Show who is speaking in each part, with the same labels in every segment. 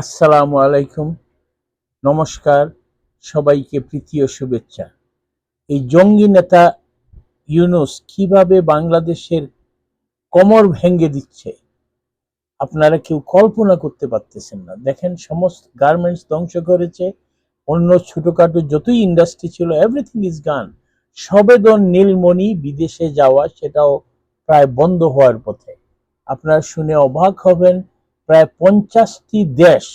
Speaker 1: আসসালামু আলাইকুম। নমস্কার, সবাইকে প্রীতি ও শুভেচ্ছা। এই জঙ্গি নেতা ইউনুস কীভাবে বাংলাদেশের কোমর ভেঙে দিচ্ছে, আপনারা কেউ কল্পনা করতে পারতেছেন না। দেখেন, সমস্ত গার্মেন্টস ধ্বংস করেছে, অন্য ছোটোখাটো যতই ইন্ডাস্ট্রি ছিল এভরিথিং ইজ গান সবেদন নীলমণি বিদেশে যাওয়া, সেটাও প্রায় বন্ধ হওয়ার পথে। আপনারা শুনে অবাক হবেন প্রায় পঞ্চাশটি দেশ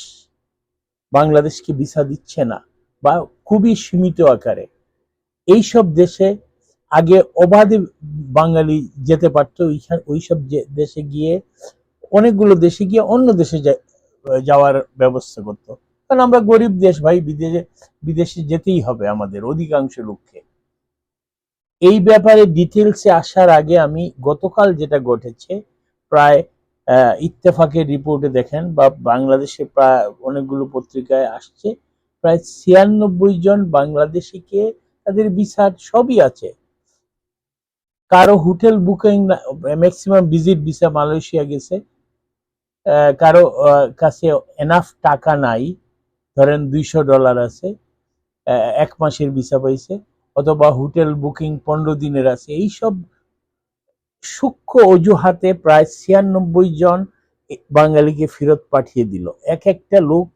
Speaker 1: বাংলাদেশকে ভিসা দিচ্ছে না বা খুবই সীমিত আকারে। এইসব দেশে আগে অবাধে বাঙালি যেতে পারতো, ওইখান ওইসব দেশে গিয়ে, অনেকগুলো দেশে গিয়ে অন্য দেশে যাওয়ার ব্যবস্থা করতো। কারণ আমরা গরিব দেশ ভাই, বিদেশে বিদেশে যেতেই হবে আমাদের অধিকাংশ লোককে। এই ব্যাপারে ডিটেলসে আসার আগে আমি গতকাল যেটা ঘটেছে, প্রায় ইত্তেফাকের রিপোর্টে দেখেন বা বাংলাদেশে প্রায় অনেকগুলো পত্রিকায় আসছে, প্রায় ছিয়ানব্বই জন বাংলাদেশিকে তাদের ভিসা সবই আছে। কারও hotel booking maximum visit visa Malaysia গেছে কারও কাছে এনাফ টাকা নাই, ধরেন দুইশো ডলার আছে এক মাসের ভিসা পাইছে, অথবা হোটেল বুকিং পনেরো দিনের আছে, এইসব সূক্ষ্ম অজুহাতে প্রায় ছিয়ানব্বই জন বাঙালিকে ফেরত পাঠিয়ে দিল। এক একটা লোক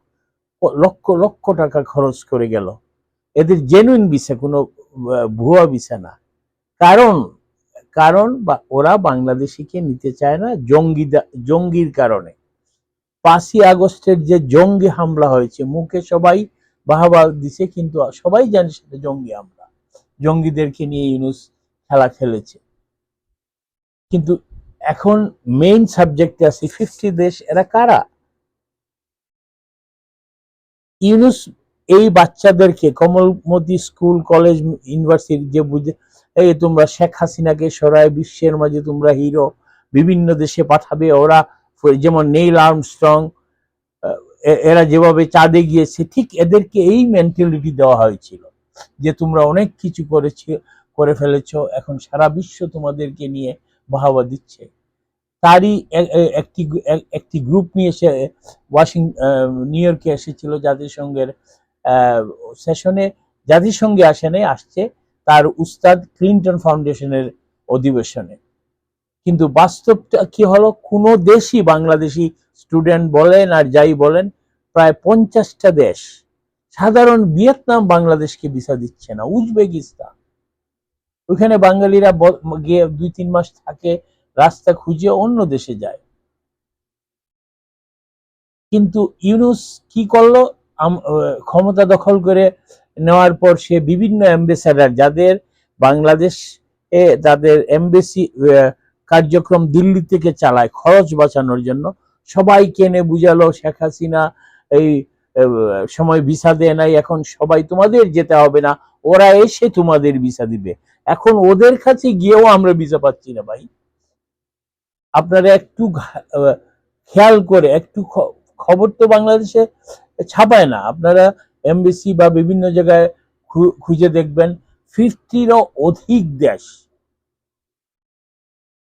Speaker 1: লক্ষ লক্ষ টাকা খরচ করে গেল। এদের জেনুইন ভিসা কোনো ভুয়া ভিসা না। কারণ কারণ ওরা বাংলাদেশিকে নিতে চায় না জঙ্গি জঙ্গির কারণে। পাঁচই আগস্টের যে জঙ্গি হামলা হয়েছে, মুখে সবাই বাহাবা দিছে, কিন্তু সবাই জানে সেটা জঙ্গি হামলা। জঙ্গিদেরকে নিয়ে ইউনুস খেলা খেলেছে। কিন্তু এখন মেইন সাবজেক্টে আছে ফিফটি দেশ, এরা কারা? ইউনুস এই বাচ্চাদেরকে কমলমতি স্কুল, কলেজ, ইউনিভার্সিটি যে বুঝে, এই তোমরা শেখ হাসিনাকে সরায়, বিশ্বের মাঝে তোমরা হিরো, বিভিন্ন দেশে পাঠাবে, ওরা যেমন নেইল আর্মস্ট্রং এরা যেভাবে চাঁদে গিয়েছে, ঠিক এদেরকে এই মেন্টালিটি দেওয়া হয়েছিল, যে তোমরা অনেক কিছু করেছে, করে ফেলেছো, এখন সারা বিশ্ব তোমাদেরকে নিয়ে বাহাবা দিচ্ছে। তারই একটি একটি গ্রুপ নিয়ে এসে ওয়াশিং নিউ ইয়র্কে এসেছিল জাতিসংঘের সেশনে। জাতিসংঘে আসে নাই, আসছে তার উস্তাদ ক্লিন্টন ফাউন্ডেশনের অধিবেশনে। কিন্তু বাস্তবটা কি হলো? কোনো দেশই বাংলাদেশি স্টুডেন্ট বলেন আর যাই বলেন, প্রায় পঞ্চাশটা দেশ। সাধারণ ভিয়েতনাম বাংলাদেশকে ভিসা দিচ্ছে না, উজবেকিস্তান। ওইখানে বাঙালিরা গিয়ে দুই তিন মাস থাকে, রাস্তা খুঁজে অন্য দেশে যায়। কিন্তু ইউনুস কি করল? ক্ষমতা দখল করে নেওয়ার পর সে বিভিন্ন অ্যাম্বাসাডার যাদের বাংলাদেশ এ তাদের এমবেসি কার্যক্রম দিল্লি থেকে চালায় খরচ বাঁচানোর জন্য, সবাই কেনে বুঝালো, শেখ হাসিনা এই সময় ভিসা দেয় নাই, এখন সবাই তোমাদের যেতে হবে না, ওরা এসে তোমাদের ভিসা দিবে। এখন ওদের কাছে গিয়েও আমরা ভিসা পাচ্ছি না ভাই। আপনারা একটু খেয়াল করে, একটু খবর তো বাংলাদেশে ছাপায় না। আপনারা এমবিসি বা বিভিন্ন জায়গায় খুঁজে দেখবেন, ফিফটিরও অধিক দেশ।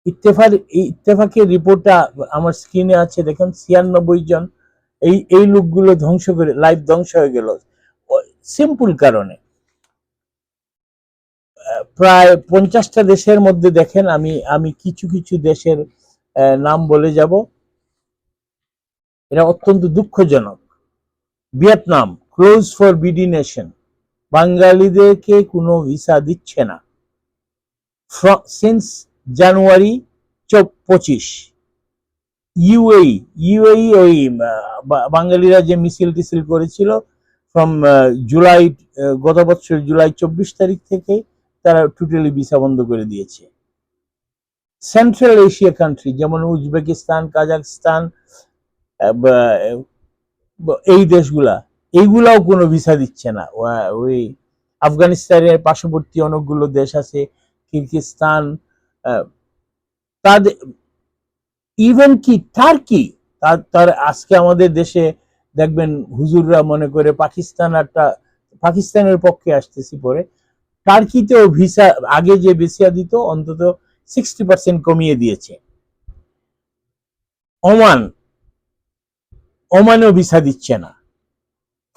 Speaker 1: ইত্তেফার ইত্তেফাকের রিপোর্টটা আমার স্ক্রিনে আছে, দেখেন ছিয়ানব্বই জন। এই এই লোকগুলো ধ্বংস করে, লাইফ ধ্বংস হয়ে গেল। সিম্পল কারণে। প্রায় পঞ্চাশটা দেশের মধ্যে দেখেন, আমি আমি কিছু কিছু দেশের নাম বলে যাব। এটা অত্যন্ত দুঃখজনক। Vietnam, close for BD nation. বাঙালিদেরকে কোনো ভিসা দিচ্ছে না। সিন্স জানুয়ারি পঁচিশ। ইউএই ইউএই ওই বাঙালিরা যে মিছিল টিছিল করেছিল, ফ্রম জুলাই গত বছর জুলাই চব্বিশ তারিখ থেকে তারা টোটালি ভিসা বন্ধ করে দিয়েছে। সেন্ট্রাল এশিয়া কান্ট্রি যেমন উজবেকিস্তান কাজাকস্তান এই দেশগুলা, এইগুলাও কোনো ভিসা দিচ্ছে না। ওই আফগানিস্তানের পার্শ্ববর্তী অনেকগুলো দেশ আছে কিরগিস্তান তাদের ইভেন কি টার্কি তার আজকে আমাদের দেশে দেখবেন হুজুররা মনে করে পাকিস্তান একটা, পাকিস্তানের পক্ষে আসতেছি পরে টার্কিতেও ভিসা আগে যে ভিসা দিত, অন্তত সিক্সটি পার্সেন্ট কমিয়ে দিয়েছে। ওমান, ওমানও ভিসা দিচ্ছে না।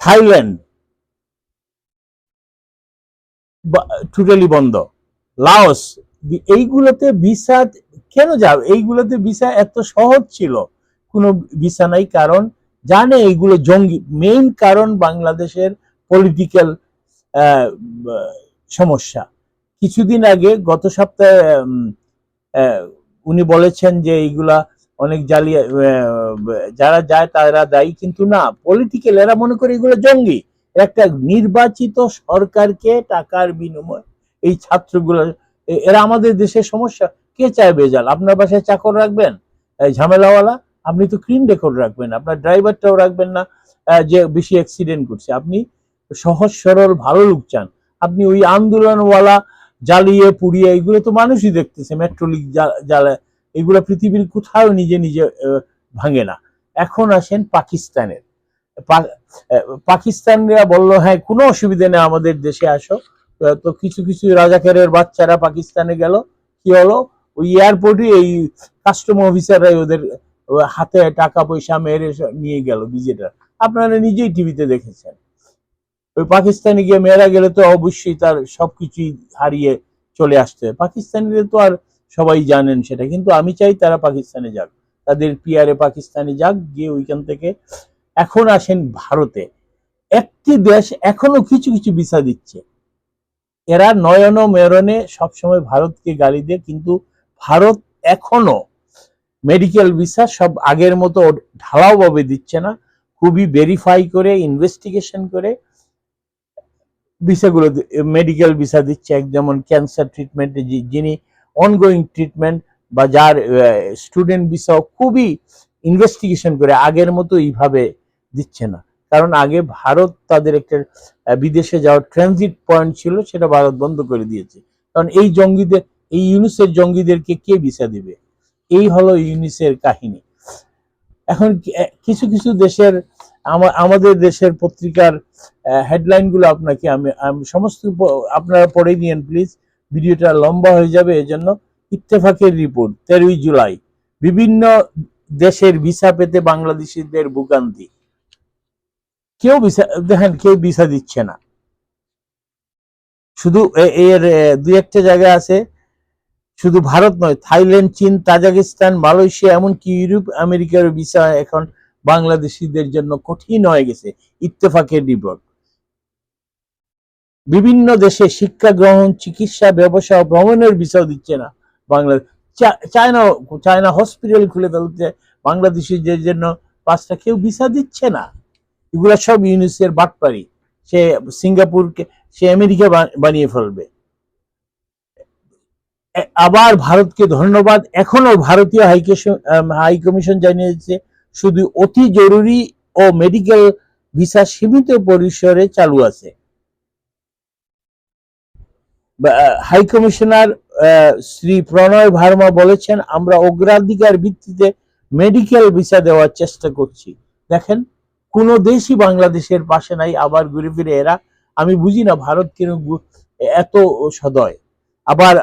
Speaker 1: থাইল্যান্ড টোটালি বন্ধ। লাওস, এইগুলোতে ভিসা কেন যাও এইগুলোতে ভিসা এত সহজ ছিল? কোনো ভিসা নাই, কারণ জানে এইগুলো জঙ্গি মেইন কারণ বাংলাদেশের পলিটিক্যাল সমস্যা। কিছুদিন আগে, গত সপ্তাহে উনি বলেছেন যে এইগুলা অনেক জালিয়া যারা যায় তারা দায়ী, কিন্তু না পলিটিক্যাল এরা মনে করে এগুলো জঙ্গি। একটা নির্বাচিত সরকারকে টাকার বিনিময় এই ছাত্রগুলো এরা আমাদের দেশের সমস্যা। কে চায় বেজাল? আপনার বাসায় চাকর রাখবেন? ঝামেলাওয়ালা? আপনি তো ক্রিম রেকর্ড রাখবেন, আপনার ড্রাইভারটাও রাখবেন না যে বেশি অ্যাক্সিডেন্ট করছে। আপনি সহজ সরল ভালো লোক চান। আপনি ওই আন্দোলনওয়ালা জ্বালিয়ে পুড়িয়ে এগুলো তো মানুষই দেখতেছে মেট্রোলিক জ্বালা, এগুলো পৃথিবীর কোথাও নিজে নিজে ভাঙে না। এখন আসেন পাকিস্তানের। পাকিস্তানরা বলল হ্যাঁ কোনো অসুবিধা নেই, আমাদের দেশে আসো। তো কিছু কিছু রাজাকারের বাচ্চারা পাকিস্তানে গেল। কি হলো? ওই এয়ারপোর্টে এই কাস্টম অফিসাররাই ওদের হাতে টাকা পয়সা মেরে নিয়ে গেল ভিজিটার আপনারা নিজেই টিভিতে দেখেছেন। ওই পাকিস্তানে গিয়ে মেয়েরা গেলে তো অবশ্যই তার সবকিছুই হারিয়ে চলে আসতে পাকিস্তানিদের তো আর সবাই জানেন সেটা, কিন্তু আমি চাই তারা পাকিস্তানে যাক। তাদের পিয়ারে পাকিস্তানে যাক, গিয়ে ওইখান থেকে এখন আসেন ভারতে। একটি দেশ এখনও কিছু কিছু ভিসা দিচ্ছে। এরা নয়ন মেরনে সবসময় ভারতকে গালি দেয়, কিন্তু ভারত এখনও মেডিকেল ভিসা সব আগের মতো ঢালাও ভাবে দিচ্ছে না। খুবই ভেরিফাই করে ইনভেস্টিগেশন করে ভিসাগুলো মেডিকেল ভিসা দিচ্ছে, এক যেমন ক্যান্সার ট্রিটমেন্টে যিনি অনগোয়িং ট্রিটমেন্ট বা যার স্টুডেন্ট ভিসাও খুবই ইনভেস্টিগেশন করে আগের মতো এইভাবে দিচ্ছে না। কারণ আগে ভারত তাদের একটা বিদেশে যাওয়ার ট্রানজিট পয়েন্ট ছিল, সেটা ভারত বন্ধ করে দিয়েছে। কারণ এই জঙ্গিদের, এই ইউনিসের জঙ্গিদেরকে কে ভিসা দিবে? এই হলো ইউনিসের কাহিনী। এখন কিছু কিছু দেশের আমাদের দেশের পত্রিকার হেডলাইনগুলো আপনাকে আমি সমস্ত আপনারা পড়ে নিয়েন প্লিজ ভিডিওটা লম্বা হয়ে যাবে, এজন্য ইত্তেফাকের রিপোর্ট তেরোই জুলাই। বিভিন্ন দেশের ভিসা পেতে বাংলাদেশিদের ভোগান্তি। কেউ ভিসা, দেখেন, কেউ ভিসা দিচ্ছে না। শুধু এর দুই একটা জায়গা আছে। শুধু ভারত নয়, থাইল্যান্ড, চীন, তাজাকিস্তান, মালয়েশিয়া, এমনকি ইউরোপ আমেরিকার ভিসা এখন বাংলাদেশিদের জন্য কঠিন হয়ে গেছে ইত্তেফাকের রিপোর্ট বিভিন্ন দেশে শিক্ষা গ্রহণ, চিকিৎসা, ব্যবসা ভ্রমণের ভিসাও দিচ্ছে না বাংলাদেশ চায়না চায়না হসপিটাল খুলে ফেলতে বাংলাদেশিদের জন্য পাঁচটা কেউ ভিসা দিচ্ছে না। এগুলা সব ইউনিসের বাটপারি সে সিঙ্গাপুরকে, সে আমেরিকা বানিয়ে ফেলবে। আবার ভারতকে ধন্যবাদ। এখনও ভারতীয় হাই জানিয়েছে শুধু অতি জরুরি ও মেডিকেল ভিসা সীমিত পরিসরে চালু আছে। হাই কমিশনার শ্রী প্রণয় ভার্মা বলেছেন, আমরা অগ্রাধিকার ভিত্তিতে মেডিকেল ভিসা দেওয়ার চেষ্টা করছি। দেখেন, কোন দেশই বাংলাদেশের পাশে নাই, আবার ঘুরে ফিরে এরা। আমি বুঝি না, ভারত কেন এত সদয়। আবার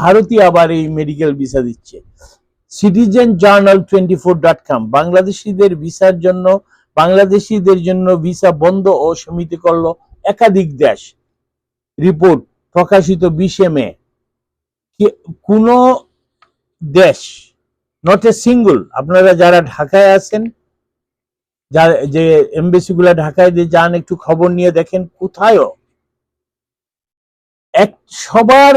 Speaker 1: ভারতই আবার এই মেডিকেল ভিসা দিচ্ছে। Citizen journal twenty four dot com বাংলাদেশিদের ভিসার জন্য, বাংলাদেশিদের জন্য ভিসা বন্ধ ও সমিতি করল একাধিক দেশ। রিপোর্ট প্রকাশিত বিশে মে। কোন দেশ নট এ সিঙ্গল আপনারা যারা ঢাকায় আছেন, যা, যে এমবেসি গুলা ঢাকায় দিয়ে যান, একটু খবর নিয়ে দেখেন কোথায়ও। এক, সবার,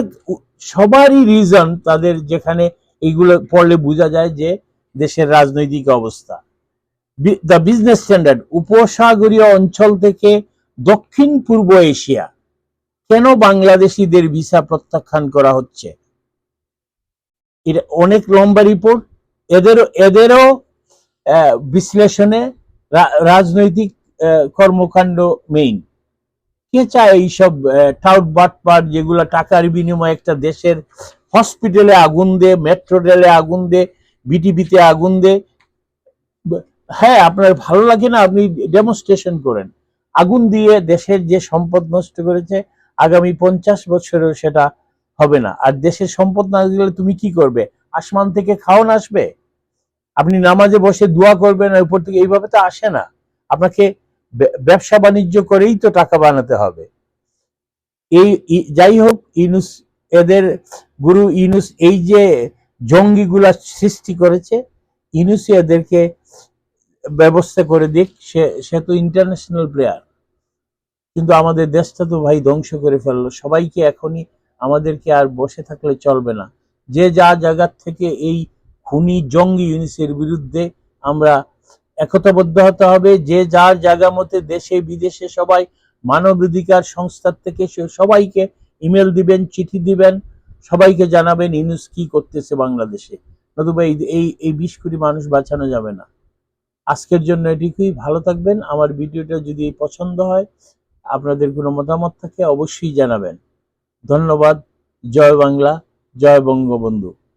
Speaker 1: সবারই রিজন তাদের যেখানে এইগুলো পড়লে বোঝা যায় যে দেশের রাজনৈতিক অবস্থা। দ্য বিজনেস স্ট্যান্ডার্ড উপসাগরীয় অঞ্চল থেকে দক্ষিণ পূর্ব এশিয়া। কেন বাংলাদেশিদের ভিসা প্রত্যাখ্যান করা হচ্ছে? এটা অনেক লম্বা রিপোর্ট এদেরও এদেরও বিশ্লেষণে রাজনৈতিক কর্মকাণ্ড মেইন কে চায় এইসব টাউট বাটপাট যেগুলো টাকার বিনিময়ে একটা দেশের হসপিটালে আগুন দে মেট্রো রেলে আগুন দে বিটিভিতে আগুন দে। হ্যাঁ আপনার ভালো লাগে না, আপনি ডেমনস্ট্রেশন করেন। আগুন দিয়ে দেশের যে সম্পদ নষ্ট করেছে, আগামী পঞ্চাশ বছরেও সেটা হবে না। আর দেশের সম্পদ না দিলে তুমি কি করবে? আসমান থেকে খাওন আসবে। আপনি নামাজে বসে দোয়া করবেন আর উপর থেকে এইভাবে তো আসে না। আপনাকে ব্যবসা বাণিজ্য করেই তো টাকা বানাতে হবে। এই যাই হোক, ইনুস এদের গুরু ইনুস, এই যে জঙ্গিগুলা সৃষ্টি করেছে ইনুসই এদেরকে ব্যবস্থা করে দিক। সে সে তো ইন্টারন্যাশনাল প্লেয়ার কিন্তু আমাদের দেশটা তো ভাই ধ্বংস করে ফেলল। সবাইকে এখনই আমাদেরকে আর বসে থাকলে চলবে না। যে যা জায়গার থেকে এই খুনি জঙ্গি ইউনিসের বিরুদ্ধে আমরা একতাবদ্ধ হতে হবে, যে যার জায়গা মতে দেশে বিদেশে সবাই মানবাধিকার সংস্থার থেকে সবাইকে ইমেল দিবেন, চিঠি দিবেন, সবাইকে জানাবেন ইউনুস কি করতেছে বাংলাদেশে। নতুবা এই এই বিশ কোটি মানুষ বাঁচানো যাবে না। আজকের জন্য এটুকুই, ভালো থাকবেন। আমার ভিডিওটা যদি পছন্দ হয়, আপনাদের কোনো মতামত থাকে অবশ্যই জানাবেন। ধন্যবাদ, জয় বাংলা, জয় বঙ্গবন্ধু।